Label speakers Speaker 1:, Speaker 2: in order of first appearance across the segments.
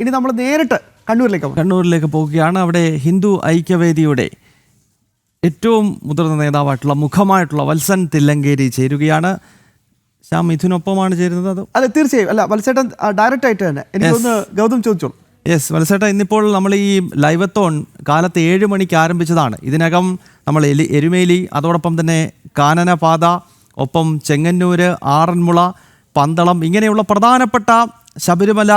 Speaker 1: ഇനി നമ്മൾ നേരിട്ട് കണ്ണൂരിലേക്ക്
Speaker 2: കണ്ണൂരിലേക്ക് പോവുകയാണ്. അവിടെ ഹിന്ദു ഐക്യവേദിയുടെ ഏറ്റവും മുതിർന്ന നേതാവായിട്ടുള്ള മുഖമായിട്ടുള്ള വത്സൻ തില്ലങ്കേരി ചേരുകയാണ്. ശ്യാം മിഥുനൊപ്പമാണ് ചേരുന്നത് അത്?
Speaker 1: അല്ല തീർച്ചയായും. അല്ല വത്സേട്ടൻ ഡയറക്റ്റ് ആയിട്ട് തന്നെ. എനിക്കൊന്ന് ഗൗതം ചോദിച്ചോളൂ.
Speaker 2: യെസ് വത്സേട്ട ഇന്നിപ്പോൾ നമ്മൾ ഈ ലൈവത്തോൺ കാലത്ത് ഏഴ് മണിക്ക് ആരംഭിച്ചതാണ്. ഇതിനകം നമ്മൾ എലി എരുമേലി അതോടൊപ്പം തന്നെ കാനനപാത ഒപ്പം ചെങ്ങന്നൂർ ആറന്മുള പന്തളം ഇങ്ങനെയുള്ള പ്രധാനപ്പെട്ട ശബരിമല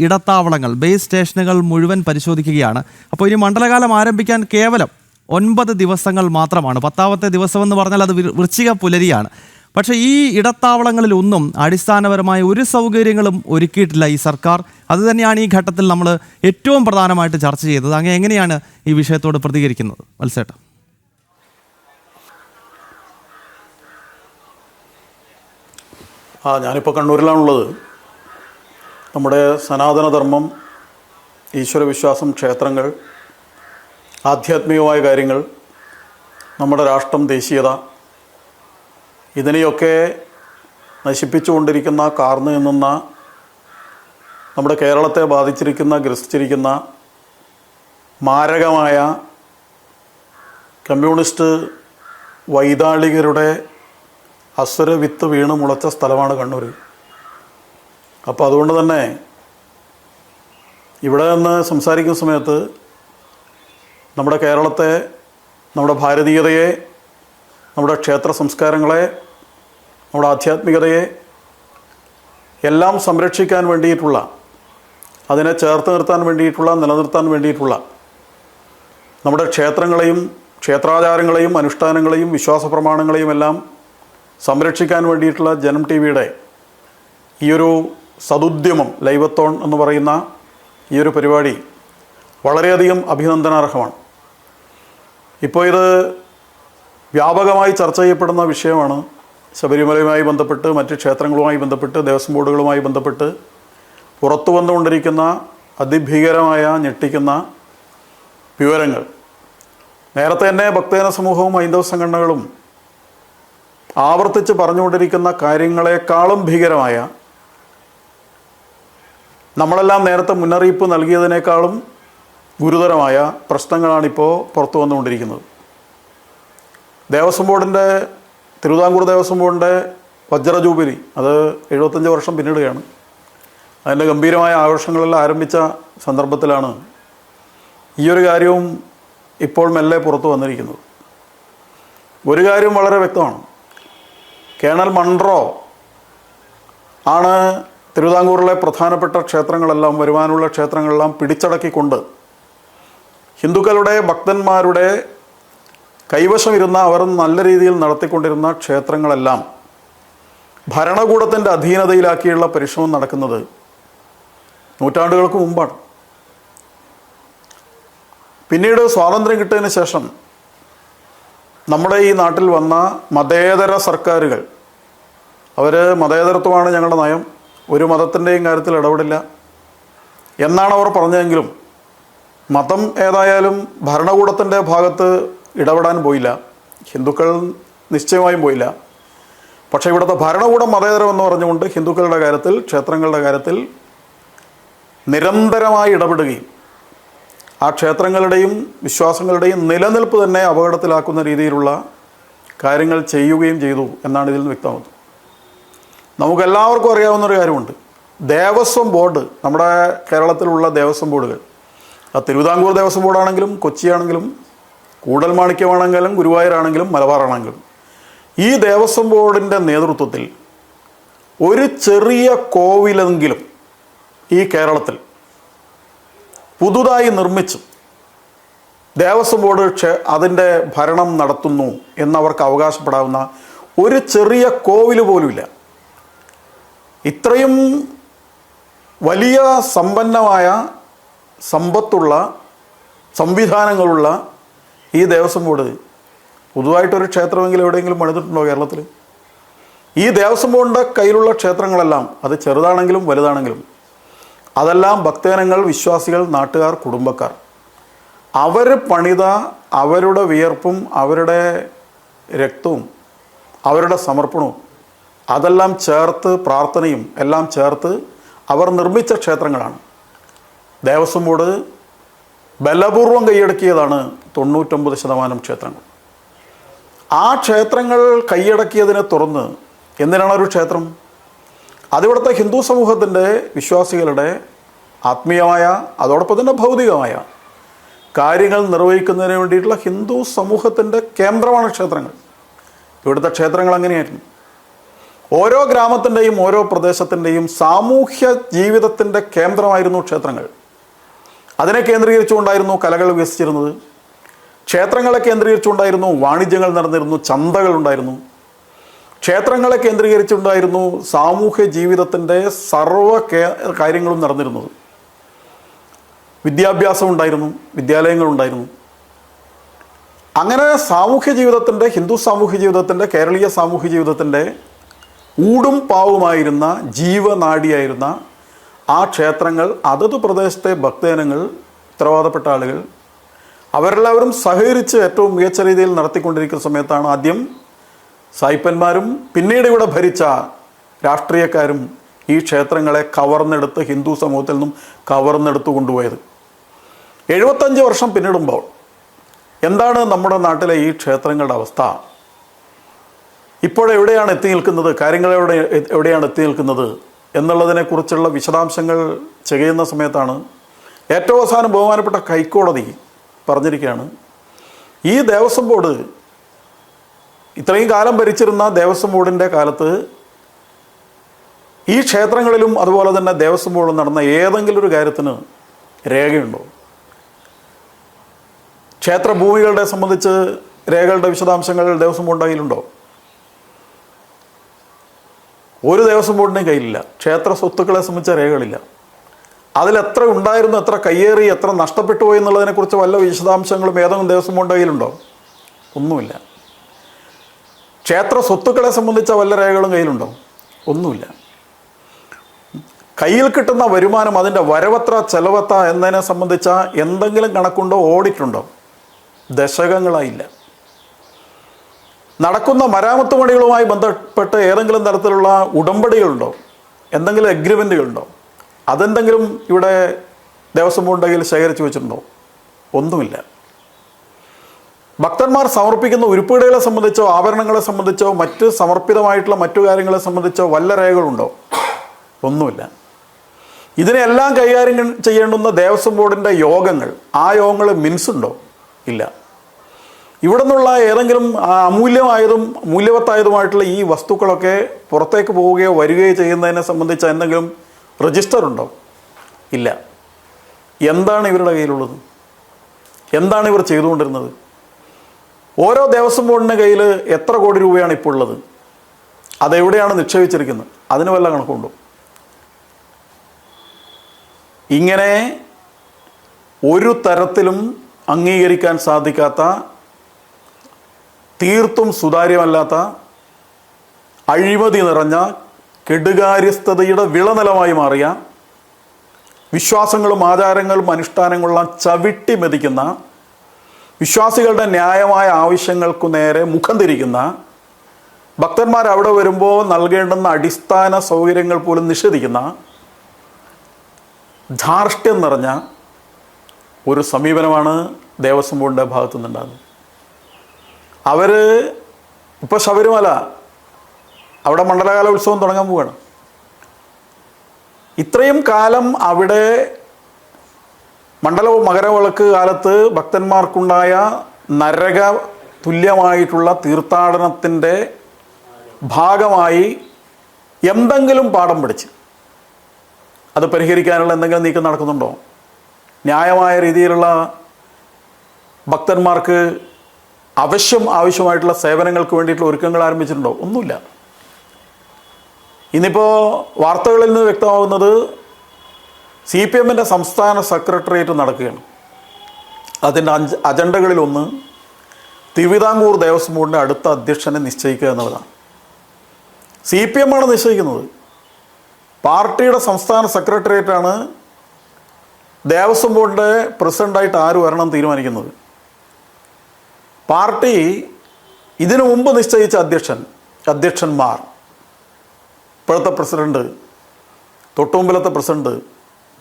Speaker 2: ഇടത്താവളങ്ങൾ ബേസ് സ്റ്റേഷനുകൾ മുഴുവൻ പരിശോധിക്കുകയാണ്. അപ്പോൾ ഇനി മണ്ഡലകാലം ആരംഭിക്കാൻ കേവലം ഒൻപത് ദിവസങ്ങൾ മാത്രമാണ്. പത്താമത്തെ ദിവസം എന്ന് പറഞ്ഞാൽ അത് വൃശ്ചിക പുലരിയാണ്. പക്ഷേ ഈ ഇടത്താവളങ്ങളിലൊന്നും അടിസ്ഥാനപരമായ ഒരു സൗകര്യങ്ങളും ഒരുക്കിയിട്ടില്ല ഈ സർക്കാർ. അതുതന്നെയാണ് ഈ ഘട്ടത്തിൽ നമ്മൾ ഏറ്റവും പ്രധാനമായിട്ട് ചർച്ച ചെയ്തത്. അങ്ങനെ എങ്ങനെയാണ് ഈ വിഷയത്തോട് പ്രതികരിക്കുന്നത്? മത്സേട്ട.
Speaker 3: ആ ഞാനിപ്പോൾ കണ്ണൂരിലാണുള്ളത്. നമ്മുടെ സനാതനധർമ്മം ഈശ്വരവിശ്വാസം ക്ഷേത്രങ്ങൾ ആധ്യാത്മികമായ കാര്യങ്ങൾ നമ്മുടെ രാഷ്ട്രം ദേശീയത ഇതിനെയൊക്കെ നശിപ്പിച്ചുകൊണ്ടിരിക്കുന്ന കാർന്നു നിന്നുന്ന നമ്മുടെ കേരളത്തെ ബാധിച്ചിരിക്കുന്ന ഗ്രസിച്ചിരിക്കുന്ന മാരകമായ കമ്മ്യൂണിസ്റ്റ് വൈതാളികരുടെ അസുര വിത്ത് വീണ് മുളച്ച സ്ഥലമാണ് കണ്ണൂർ അപ്പോൾ അതുകൊണ്ട് തന്നെ ഇവിടെ നിന്ന് സംസാരിക്കുന്ന സമയത്ത് നമ്മുടെ കേരളത്തെ നമ്മുടെ ഭാരതീയതയെ നമ്മുടെ ക്ഷേത്ര സംസ്കാരങ്ങളെ നമ്മുടെ ആധ്യാത്മികതയെ എല്ലാം സംരക്ഷിക്കാൻ വേണ്ടിയിട്ടുള്ള അതിനെ ചേർത്ത് നിർത്താൻ വേണ്ടിയിട്ടുള്ള നിലനിർത്താൻ വേണ്ടിയിട്ടുള്ള നമ്മുടെ ക്ഷേത്രങ്ങളെയും ക്ഷേത്രാചാരങ്ങളെയും അനുഷ്ഠാനങ്ങളെയും വിശ്വാസ പ്രമാണങ്ങളെയും എല്ലാം സംരക്ഷിക്കാൻ വേണ്ടിയിട്ടുള്ള ജനം ടി വിയുടെ ഈയൊരു സതുദ്യമം ലൈവത്തോൺ എന്ന് പറയുന്ന ഈ ഒരു പരിപാടി വളരെയധികം അഭിനന്ദനാർഹമാണ്. ഇപ്പോൾ ഇത് വ്യാപകമായി ചർച്ച ചെയ്യപ്പെടുന്ന വിഷയമാണ്. ശബരിമലയുമായി ബന്ധപ്പെട്ട് മറ്റ് ക്ഷേത്രങ്ങളുമായി ബന്ധപ്പെട്ട് ദേവസ്വം ബോർഡുകളുമായി ബന്ധപ്പെട്ട് പുറത്തു വന്നുകൊണ്ടിരിക്കുന്ന അതിഭീകരമായ ഞെട്ടിക്കുന്ന വിവരങ്ങൾ. നേരത്തെ തന്നെ ഭക്തജന സമൂഹവും ഹൈന്ദവ സംഘടനകളും ആവർത്തിച്ച് പറഞ്ഞുകൊണ്ടിരിക്കുന്ന കാര്യങ്ങളെക്കാളും ഭീകരമായ നമ്മളെല്ലാം നേരത്തെ മുന്നറിയിപ്പ് നൽകിയതിനേക്കാളും ഗുരുതരമായ പ്രശ്നങ്ങളാണിപ്പോൾ പുറത്തു വന്നുകൊണ്ടിരിക്കുന്നത്. ദേവസ്വം ബോർഡിന്റെ തിരുവിതാംകൂർ ദേവസ്വം ബോർഡിന്റെ വജ്ര ജൂബിലി അത് എഴുപത്തഞ്ച് വർഷം പിന്നിടുകയാണ്. അതിന്റെ ഗംഭീരമായ ആഘോഷങ്ങളെല്ലാം ആരംഭിച്ച സന്ദർഭത്തിലാണ് ഈ ഒരു കാര്യവും ഇപ്പോൾ മെല്ലെ പുറത്തു വന്നിരിക്കുന്നത്. ഒരു കാര്യം വളരെ വ്യക്തമാണ്. കേണൽ മൺട്രോ ആണ് തിരുവിതാംകൂറിലെ പ്രധാനപ്പെട്ട ക്ഷേത്രങ്ങളെല്ലാം വരുവാനുള്ള ക്ഷേത്രങ്ങളെല്ലാം പിടിച്ചടക്കിക്കൊണ്ട് ഹിന്ദുക്കളുടെ ഭക്തന്മാരുടെ കൈവശം ഇരുന്ന അവർ നല്ല രീതിയിൽ നടത്തിക്കൊണ്ടിരുന്ന ക്ഷേത്രങ്ങളെല്ലാം ഭരണകൂടത്തിന്റെ അധീനതയിലാക്കിയുള്ള പരിശ്രമം നടക്കുന്നത് നൂറ്റാണ്ടുകൾക്ക് മുമ്പാണ്. പിന്നീട് സ്വാതന്ത്ര്യം കിട്ടിയതിന് ശേഷം നമ്മുടെ ഈ നാട്ടിൽ വന്ന മതേതര സർക്കാരുകൾ അവർ മതേതരത്വമാണ് ഞങ്ങളുടെ നയം ഒരു മതത്തിന്റെയും കാര്യത്തിൽ ഇടപെടില്ല. എന്നാണ് അവർ പറഞ്ഞതെങ്കിലും മതം ഏതായാലും ഭരണകൂടത്തിന്റെ ഭാഗത്ത് ഇടപെടാൻ പോയില്ല. ഹിന്ദുക്കൾ നിശ്ചയമായും പോയില്ല. പക്ഷേ ഇവിടുത്തെ ഭരണകൂടം മതേതരമെന്ന് പറഞ്ഞുകൊണ്ട് ഹിന്ദുക്കളുടെ കാര്യത്തിൽ ക്ഷേത്രങ്ങളുടെ കാര്യത്തിൽ നിരന്തരമായി ഇടപെടുകയും ആ ക്ഷേത്രങ്ങളുടെയും വിശ്വാസങ്ങളുടെയും നിലനിൽപ്പ് തന്നെ അപകടത്തിലാക്കുന്ന രീതിയിലുള്ള കാര്യങ്ങൾ ചെയ്യുകയും ചെയ്തു എന്നാണ് ഇതിൽ നിന്ന് വ്യക്തമാകുന്നത്. നമുക്കെല്ലാവർക്കും അറിയാവുന്നൊരു കാര്യമുണ്ട്. ദേവസ്വം ബോർഡ് നമ്മുടെ കേരളത്തിലുള്ള ദേവസ്വം ബോർഡുകൾ. ആ തിരുവിതാംകൂർ ദേവസ്വം ബോർഡാണെങ്കിലും കൊച്ചിയാണെങ്കിലും കൂടൽമാണിക്യമാണെങ്കിലും ഗുരുവായൂരാണെങ്കിലും മലബാറാണെങ്കിലും ഈ ദേവസ്വം ബോർഡിന്റെ നേതൃത്വത്തിൽ ഒരു ചെറിയ കോവിലെങ്കിലും ഈ കേരളത്തിൽ പുതുതായി നിർമ്മിച്ചു ദേവസ്വം ബോർഡ് ക്ഷേ അതിന്റെ ഭരണം നടത്തുന്നു എന്നവർക്ക് അവകാശപ്പെടാവുന്ന ഒരു ചെറിയ കോവിൽ പോലുമില്ല. ഇത്രയും വലിയ സമ്പന്നമായ സമ്പത്തുള്ള സംവിധാനങ്ങളുള്ള ഈ ദേവസ്വം ബോർഡ് പുതുതായിട്ടൊരു ക്ഷേത്രമെങ്കിലും എവിടെയെങ്കിലും പണിതിട്ടുണ്ടോ കേരളത്തിൽ ഈ ദേവസ്വം ബോർഡിന്റെ കയ്യിലുള്ള ക്ഷേത്രങ്ങളെല്ലാം അത് ചെറുതാണെങ്കിലും വലുതാണെങ്കിലും അതെല്ലാം ഭക്തജനങ്ങൾ വിശ്വാസികൾ നാട്ടുകാർ കുടുംബക്കാർ. അവർ പണിത അവരുടെ വിയർപ്പും അവരുടെ രക്തവും അവരുടെ സമർപ്പണവും അതെല്ലാം ചേർത്ത് പ്രാർത്ഥനയും എല്ലാം ചേർത്ത് അവർ നിർമ്മിച്ച ക്ഷേത്രങ്ങളാണ്. ദേവസ്വം ബോർഡ് ബലപൂർവം കൈയടക്കിയതാണ് തൊണ്ണൂറ്റൊമ്പത് ശതമാനം ക്ഷേത്രങ്ങൾ. ആ ക്ഷേത്രങ്ങൾ കൈയടക്കിയതിനെ തുറന്ന് എന്തിനാണ് ഒരു ക്ഷേത്രം? അതിവിടുത്തെ ഹിന്ദു സമൂഹത്തിന്റെ വിശ്വാസികളുടെ ആത്മീയമായ അതോടൊപ്പം തന്നെ ഭൗതികമായ കാര്യങ്ങൾ നിർവഹിക്കുന്നതിന് വേണ്ടിയിട്ടുള്ള ഹിന്ദു സമൂഹത്തിന്റെ കേന്ദ്രമാണ് ക്ഷേത്രങ്ങൾ. ഇവിടുത്തെ ക്ഷേത്രങ്ങൾ അങ്ങനെയായിരുന്നു. ഓരോ ഗ്രാമത്തിന്റെയും ഓരോ പ്രദേശത്തിന്റെയും സാമൂഹ്യ ജീവിതത്തിന്റെ കേന്ദ്രമായിരുന്നു ക്ഷേത്രങ്ങൾ. അതിനെ കേന്ദ്രീകരിച്ചുകൊണ്ടായിരുന്നു കലകൾ വികസിച്ചിരുന്നത്. ക്ഷേത്രങ്ങളെ കേന്ദ്രീകരിച്ചുകൊണ്ടായിരുന്നു വാണിജ്യങ്ങൾ നടന്നിരുന്നു ചന്തകൾ ഉണ്ടായിരുന്നു. ക്ഷേത്രങ്ങളെ കേന്ദ്രീകരിച്ചുണ്ടായിരുന്നു സാമൂഹ്യ ജീവിതത്തിന്റെ സർവ കാര്യങ്ങളും നടന്നിരുന്നത്. വിദ്യാഭ്യാസം ഉണ്ടായിരുന്നു വിദ്യാലയങ്ങളുണ്ടായിരുന്നു അങ്ങനെ സാമൂഹ്യ ജീവിതത്തിന്റെ ഹിന്ദു സാമൂഹ്യ ജീവിതത്തിന്റെ കേരളീയ സാമൂഹ്യ ജീവിതത്തിന്റെ ഊടും പാവുമായിരുന്ന ജീവനാടിയായിരുന്ന ആ ക്ഷേത്രങ്ങൾ അതത് പ്രദേശത്തെ ഭക്തജനങ്ങൾ ഉത്തരവാദപ്പെട്ട ആളുകൾ അവരെല്ലാവരും സഹകരിച്ച് ഏറ്റവും മികച്ച രീതിയിൽ നടത്തിക്കൊണ്ടിരിക്കുന്ന സമയത്താണ് ആദ്യം സായിപ്പന്മാരും പിന്നീട് ഇവിടെ ഭരിച്ച രാഷ്ട്രീയക്കാരും ഈ ക്ഷേത്രങ്ങളെ കവർന്നെടുത്ത് ഹിന്ദു സമൂഹത്തിൽ നിന്നും കവർന്നെടുത്ത് കൊണ്ടുപോയത്. എഴുപത്തഞ്ച് വർഷം പിന്നിടുമ്പോൾ എന്താണ് നമ്മുടെ നാട്ടിലെ ഈ ക്ഷേത്രങ്ങളുടെ അവസ്ഥ? ഇപ്പോഴെവിടെയാണ് എത്തി നിൽക്കുന്നത്? കാര്യങ്ങൾ എവിടെ എവിടെയാണ് എത്തി നിൽക്കുന്നത്? എന്നുള്ളതിനെക്കുറിച്ചുള്ള വിശദാംശങ്ങൾ ചെയ്യുന്ന സമയത്താണ് ഏറ്റവും അവസാനം ബഹുമാനപ്പെട്ട ഹൈക്കോടതി പറഞ്ഞിരിക്കുകയാണ്. ഈ ദേവസ്വം ബോർഡ് ഇത്രയും കാലം ഭരിച്ചിരുന്ന ദേവസ്വം ബോർഡിന്റെ കാലത്ത് ഈ ക്ഷേത്രങ്ങളിലും അതുപോലെ തന്നെ ദേവസ്വം ബോർഡിൽ നടന്ന ഏതെങ്കിലും ഒരു കാര്യത്തിന് രേഖയുണ്ടോ? ക്ഷേത്ര ഭൂമികളുടെ സംബന്ധിച്ച് രേഖകളുടെ വിശദാംശങ്ങൾ ദേവസ്വം ബോർഡിന്റെ കയ്യിലുണ്ടോ? ഒരു ദേവസ്വം ബോർഡിന്റെയും കയ്യിലില്ല. ക്ഷേത്ര സ്വത്തുക്കളെ സംബന്ധിച്ച രേഖകളില്ല. അതിൽ എത്ര ഉണ്ടായിരുന്നു എത്ര കയ്യേറി എത്ര നഷ്ടപ്പെട്ടു പോയി എന്നുള്ളതിനെക്കുറിച്ച് വല്ല വിശദാംശങ്ങളും ഏതെങ്കിലും ദേവസ്വം ബോർഡിന്റെ കയ്യിലുണ്ടോ? ഒന്നുമില്ല. ക്ഷേത്ര സ്വത്തുക്കളെ സംബന്ധിച്ച വല്ല രേഖകളും കയ്യിലുണ്ടോ? ഒന്നുമില്ല. കയ്യിൽ കിട്ടുന്ന വരുമാനം അതിന്റെ വരവത്ര ചെലവത്ര എന്നതിനെ സംബന്ധിച്ച എന്തെങ്കിലും കണക്കുണ്ടോ? ഓഡിറ്റുണ്ടോ ദശകങ്ങളായില്ല. നടക്കുന്ന മരാമത്ത് പണികളുമായി ബന്ധപ്പെട്ട് ഏതെങ്കിലും തരത്തിലുള്ള ഉടമ്പടികളുണ്ടോ? എന്തെങ്കിലും എഗ്രിമെന്റുകളുണ്ടോ അതെന്തെങ്കിലും ഇവിടെ ദേവസ്വം ബോർഡിന്റെ ശേഖരിച്ചു വെച്ചിട്ടുണ്ടോ? ഒന്നുമില്ല. ഭക്തന്മാർ സമർപ്പിക്കുന്ന ഉരുപ്പീടുകളെ സംബന്ധിച്ചോ ആഭരണങ്ങളെ സംബന്ധിച്ചോ മറ്റ് സമർപ്പിതമായിട്ടുള്ള മറ്റു കാര്യങ്ങളെ സംബന്ധിച്ചോ വല്ല രേഖകളുണ്ടോ? ഒന്നുമില്ല. ഇതിനെല്ലാം കൈകാര്യം ചെയ്യേണ്ടുന്ന ദേവസ്വം ബോർഡിന്റെ യോഗങ്ങൾ ആ യോഗങ്ങൾ മിൻസ് ഉണ്ടോ? ഇല്ല. ഇവിടെ നിന്നുള്ള ഏതെങ്കിലും അമൂല്യമായതും മൂല്യവത്തായതുമായിട്ടുള്ള ഈ വസ്തുക്കളൊക്കെ പുറത്തേക്ക് പോവുകയോ വരികയോ ചെയ്യുന്നതിനെ സംബന്ധിച്ച എന്തെങ്കിലും രജിസ്റ്റർ ഉണ്ടോ? ഇല്ല. എന്താണ് ഇവരുടെ കയ്യിലുള്ളത്? എന്താണ് ഇവർ ചെയ്തുകൊണ്ടിരുന്നത്? ഓരോ ദേവസ്വം ബോർഡിന്റെ കയ്യിൽ എത്ര കോടി രൂപയാണ് ഇപ്പോൾ ഉള്ളത്? അതെവിടെയാണ് നിക്ഷേപിച്ചിരിക്കുന്നത്? അതിന് വല്ല കണക്കുണ്ടോ? ഇങ്ങനെ ഒരു തരത്തിലും അംഗീകരിക്കാൻ സാധിക്കാത്ത തീർത്തും സുതാര്യമല്ലാത്ത അഴിമതി നിറഞ്ഞ കെടുകാര്യസ്ഥതയുടെ വിളനിലമായി മാറിയ വിശ്വാസങ്ങളും ആചാരങ്ങളും അനുഷ്ഠാനങ്ങളും ചവിട്ടി മെതിക്കുന്ന വിശ്വാസികളുടെ ന്യായമായ ആവശ്യങ്ങൾക്കു നേരെ മുഖം തിരിക്കുന്ന ഭക്തന്മാർ അവിടെ വരുമ്പോൾ നൽകേണ്ടുന്ന അടിസ്ഥാന സൗകര്യങ്ങൾ പോലും നിഷേധിക്കുന്ന ധാർഷ്ട്യം നിറഞ്ഞ ഒരു സമീപനമാണ് ദേവസ്വം ബോർഡിന്റെ ഭാഗത്തു നിന്നുണ്ടാകുന്നത് അവർ ഇപ്പോൾ ശബരിമല അവിടെ മണ്ഡലകാല ഉത്സവം തുടങ്ങാൻ പോവുകയാണ് ഇത്രയും കാലം അവിടെ മണ്ഡല മകരവിളക്ക് കാലത്ത് ഭക്തന്മാർക്കുണ്ടായ നരക തുല്യമായിട്ടുള്ള തീർത്ഥാടനത്തിന്റെ ഭാഗമായി എന്തെങ്കിലും പാഠം പഠിച്ച് അത് പരിഹരിക്കാനുള്ള എന്തെങ്കിലും നീക്കം നടക്കുന്നുണ്ടോ? ന്യായമായ രീതിയിലുള്ള ഭക്തന്മാർക്ക് അവശ്യം ആവശ്യമായിട്ടുള്ള സേവനങ്ങൾക്ക് വേണ്ടിയിട്ടുള്ള ഒരുക്കങ്ങൾ ആരംഭിച്ചിട്ടുണ്ടോ? ഒന്നുമില്ല. ഇന്നിപ്പോൾ വാർത്തകളിൽ നിന്ന് വ്യക്തമാവുന്നത് സി പി എമ്മിന്റെ സംസ്ഥാന സെക്രട്ടേറിയറ്റ് നടക്കുകയാണ്. അതിന്റെ അഞ്ച് അജണ്ടകളിലൊന്ന് തിരുവിതാംകൂർ ദേവസ്വം ബോർഡിന്റെ അടുത്ത അധ്യക്ഷനെ നിശ്ചയിക്കുക എന്നുള്ളതാണ്. സി പി എം ആണ് നിശ്ചയിക്കുന്നത്. പാർട്ടിയുടെ സംസ്ഥാന സെക്രട്ടേറിയറ്റാണ് ദേവസ്വം ബോർഡിന്റെ പ്രസിഡന്റായിട്ട് ആര് വരണം തീരുമാനിക്കുന്നത്? പാർട്ടി ഇതിനു മുമ്പ് നിശ്ചയിച്ച അധ്യക്ഷൻ അധ്യക്ഷന്മാർ. ഇപ്പോഴത്തെ പ്രസിഡന്റ് തൊട്ടുമുമ്പിലത്തെ പ്രസിഡന്റ്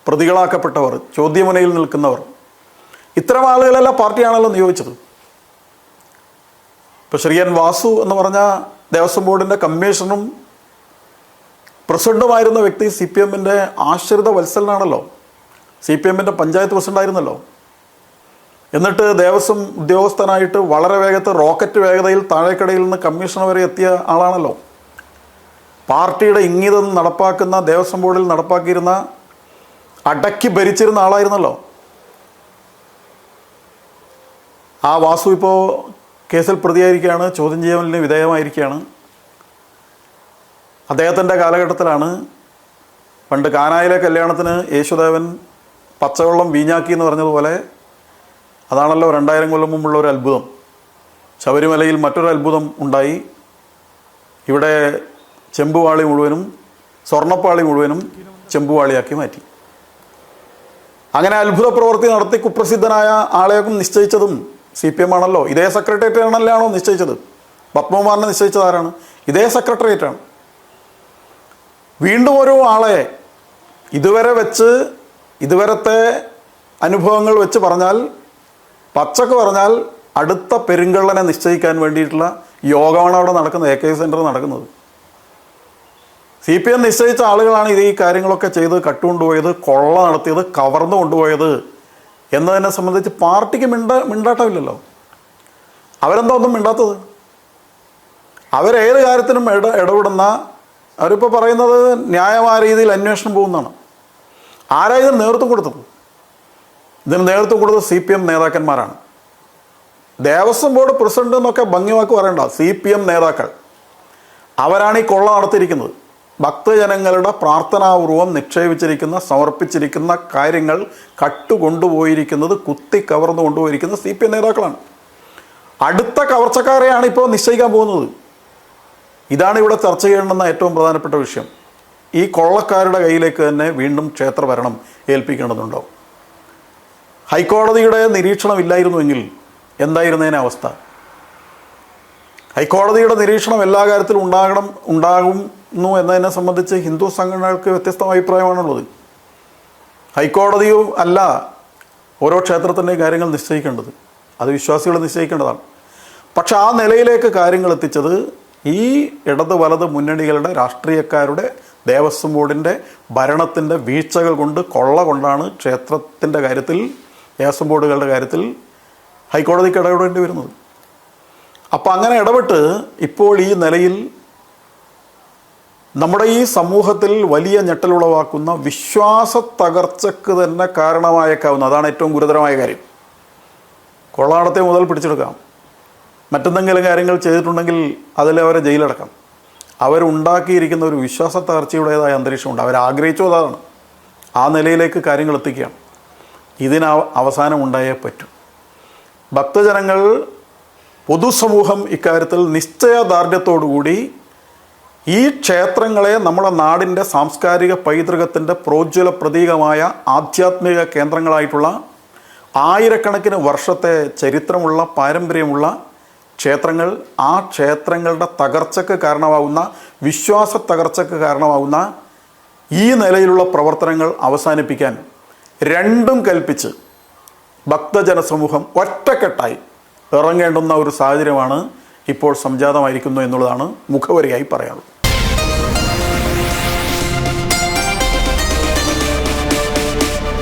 Speaker 3: പ്രതികളാക്കപ്പെട്ടവർ ചോദ്യമുനയിൽ നിൽക്കുന്നവർ. ഇത്തരം ആളുകളെല്ലാം പാർട്ടിയാണല്ലോ നിയോഗിച്ചത് ഇപ്പോൾ ശ്രീ എൻ വാസു എന്ന് പറഞ്ഞ ദേവസ്വം ബോർഡിന്റെ കമ്മീഷണറും പ്രസിഡന്റുമായിരുന്ന വ്യക്തി സി പി എമ്മിന്റെ ആശ്രിത വത്സലനാണല്ലോ. സി പി എമ്മിന്റെ പഞ്ചായത്ത് പ്രസിഡന്റായിരുന്നല്ലോ. എന്നിട്ട് ദേവസ്വം ഉദ്യോഗസ്ഥനായിട്ട് വളരെ വേഗത്ത് റോക്കറ്റ് വേഗതയിൽ താഴേക്കടയിൽ നിന്ന് കമ്മീഷണർ വരെ എത്തിയ ആളാണല്ലോ. പാർട്ടിയുടെ ഇംഗിതം നടപ്പാക്കുന്ന ദേവസ്വം ബോർഡിൽ നടപ്പാക്കിയിരുന്ന അടക്കി ഭരിച്ചിരുന്ന ആളായിരുന്നല്ലോ. ആ വാസു ഇപ്പോൾ കേസിൽ പ്രതിയായിരിക്കുകയാണ് ചോദ്യം ചെയ്യലിന് വിധേയമായിരിക്കുകയാണ്. അദ്ദേഹത്തിന്റെ കാലഘട്ടത്തിലാണ് പണ്ട് കാനായിലെ കല്യാണത്തിന് യേശുദേവൻ പച്ചവെള്ളം വീഞ്ഞാക്കി എന്ന് പറഞ്ഞതുപോലെ അതാണല്ലോ രണ്ടായിരം കൊല്ലം മുമ്പുള്ള ഒരു അത്ഭുതം. ശബരിമലയിൽ മറ്റൊരു അത്ഭുതം ഉണ്ടായി. ഇവിടെ ചെമ്പുവാളി മുഴുവനും സ്വർണപ്പാളി മുഴുവനും ചെമ്പുവാളിയാക്കി മാറ്റി. അങ്ങനെ അത്ഭുത പ്രവൃത്തി നടത്തി കുപ്രസിദ്ധനായ ആളെയൊക്കെ നിശ്ചയിച്ചതും സി പി എം ആണല്ലോ ഇതേ സെക്രട്ടേറിയറ്റ് ആണല്ലോ നിശ്ചയിച്ചത്? പത്മകുമാറിനെ നിശ്ചയിച്ചത് ആരാണ്? ഇതേ സെക്രട്ടേറിയറ്റ് ആണ് വീണ്ടും ഓരോ ആളെ ഇതുവരെ വെച്ച് ഇതുവരത്തെ അനുഭവങ്ങൾ വെച്ച് പറഞ്ഞാൽ പച്ചക്ക് പറഞ്ഞാൽ അടുത്ത പെരുങ്കള്ളനെ നിശ്ചയിക്കാൻ വേണ്ടിയിട്ടുള്ള യോഗമാണ് അവിടെ നടക്കുന്നത് എ കെ സെന്റർ നടക്കുന്നത്. സി പി എം നിശ്ചയിച്ച ആളുകളാണ് ഇത് ഈ കാര്യങ്ങളൊക്കെ ചെയ്ത് കട്ടുകൊണ്ടുപോയത് കൊള്ള നടത്തിയത് കവർന്നു കൊണ്ടുപോയത് എന്നതിനെ സംബന്ധിച്ച് പാർട്ടിക്ക് മിണ്ട മിണ്ടാട്ടമില്ലല്ലോ. അവരെന്താ ഒന്നും മിണ്ടാത്തത്? അവരേത് കാര്യത്തിനും ഇട ഇടപെടുന്ന അവരിപ്പോൾ പറയുന്നത് ന്യായമായ രീതിയിൽ അന്വേഷണം പോകുന്നതാണ്. ആരാ ഇതിന് നേതൃത്വം കൊടുത്തത്? ഇതിന് നേതൃത്വം കൊടുത്ത സി പി എം നേതാക്കന്മാരാണ്. ദേവസ്വം ബോർഡ് പ്രസിഡന്റ് എന്നൊക്കെ ഭംഗിവാക്ക് പറയണ്ട സി പി എം നേതാക്കൾ. അവരാണ് ഈ കൊള്ള നടത്തിയിരിക്കുന്നത്. ഭക്തജനങ്ങളുടെ പ്രാർത്ഥനാപൂർവം നിക്ഷേപിച്ചിരിക്കുന്ന സമർപ്പിച്ചിരിക്കുന്ന കാര്യങ്ങൾ കട്ടുകൊണ്ടുപോയിരിക്കുന്നത് കുത്തി കവർന്നു കൊണ്ടുപോയിരിക്കുന്ന സി പി എം നേതാക്കളാണ്. അടുത്ത കവർച്ചക്കാരെയാണ് ഇപ്പോൾ നിശ്ചയിക്കാൻ പോകുന്നത്. ഇതാണ് ഇവിടെ ചർച്ച ചെയ്യേണ്ടുന്ന ഏറ്റവും പ്രധാനപ്പെട്ട വിഷയം. ഈ കൊള്ളക്കാരുടെ കയ്യിലേക്ക് തന്നെ വീണ്ടും ക്ഷേത്രഭരണം ഏൽപ്പിക്കേണ്ടതുണ്ടോ? ഹൈക്കോടതിയുടെ നിരീക്ഷണമില്ലായിരുന്നുവെങ്കിൽ എന്തായിരുന്നതിന് അവസ്ഥ? ഹൈക്കോടതിയുടെ നിരീക്ഷണം എല്ലാ കാര്യത്തിലും ഉണ്ടാകണം ഉണ്ടാകുന്നു എന്നതിനെ സംബന്ധിച്ച് ഹിന്ദു സംഘടനകൾക്ക് വ്യത്യസ്തമായ അഭിപ്രായമാണുള്ളത്. ഹൈക്കോടതിയോ അല്ല ഓരോ ക്ഷേത്രത്തിന്റെയും കാര്യങ്ങൾ നിശ്ചയിക്കേണ്ടത്. അത് വിശ്വാസികൾ നിശ്ചയിക്കേണ്ടതാണ്. പക്ഷെ ആ നിലയിലേക്ക് കാര്യങ്ങൾ എത്തിച്ചത് ഈ ഇടത് വലത് മുന്നണികളുടെ രാഷ്ട്രീയക്കാരുടെ ദേവസ്വം ബോർഡിന്റെ ഭരണത്തിന്റെ വീഴ്ചകൾ കൊണ്ട് കൊള്ള കൊണ്ടാണ് ക്ഷേത്രത്തിന്റെ കാര്യത്തിൽ ദേവസ്വം ബോർഡുകളുടെ കാര്യത്തിൽ ഹൈക്കോടതിക്ക് ഇടപെടേണ്ടി വരുന്നത്. അപ്പോൾ അങ്ങനെ ഇടപെട്ട് ഇപ്പോൾ ഈ നിലയിൽ നമ്മുടെ ഈ സമൂഹത്തിൽ വലിയ ഞെട്ടലുളവാക്കുന്ന വിശ്വാസ തകർച്ചക്ക് തന്നെ കാരണമായേക്കാവുന്ന അതാണ് ഏറ്റവും ഗുരുതരമായ കാര്യം. കൊള്ളാടത്തെ മുതൽ പിടിച്ചെടുക്കാം. മറ്റെന്തെങ്കിലും കാര്യങ്ങൾ ചെയ്തിട്ടുണ്ടെങ്കിൽ അതിൽ അവരെ ജയിലടക്കാം. അവരുണ്ടാക്കിയിരിക്കുന്ന ഒരു വിശ്വാസ തകർച്ചയുടേതായ അന്തരീക്ഷമുണ്ട് അവർ ആഗ്രഹിച്ചു അതാണ്. ആ നിലയിലേക്ക് കാര്യങ്ങൾ എത്തിക്കുകയാണ്. ഇതിന് അവസാനം ഉണ്ടായേ പറ്റൂ. ഭക്തജനങ്ങൾ പൊതുസമൂഹം ഇക്കാര്യത്തിൽ നിശ്ചയദാർഢ്യത്തോടുകൂടി ഈ ക്ഷേത്രങ്ങളെ നമ്മുടെ നാടിന്റെ സാംസ്കാരിക പൈതൃകത്തിന്റെ പ്രോജ്വല പ്രതീകമായ ആധ്യാത്മിക കേന്ദ്രങ്ങളായിട്ടുള്ള ആയിരക്കണക്കിന് വർഷത്തെ ചരിത്രമുള്ള പാരമ്പര്യമുള്ള ക്ഷേത്രങ്ങൾ ആ ക്ഷേത്രങ്ങളുടെ തകർച്ചയ്ക്ക് കാരണമാകുന്ന വിശ്വാസ തകർച്ചയ്ക്ക് കാരണമാകുന്ന ഈ നിലയിലുള്ള പ്രവർത്തനങ്ങൾ അവസാനിപ്പിക്കാൻ രണ്ടും കൽപ്പിച്ച് ഭക്തജനസമൂഹം ഒറ്റക്കെട്ടായി ഇറങ്ങേണ്ടുന്ന ഒരു സാഹചര്യമാണ് ഇപ്പോൾ സംജാതമായിരിക്കുന്നു എന്നുള്ളതാണ് മുഖവരിയായി പറയാനുള്ളത്.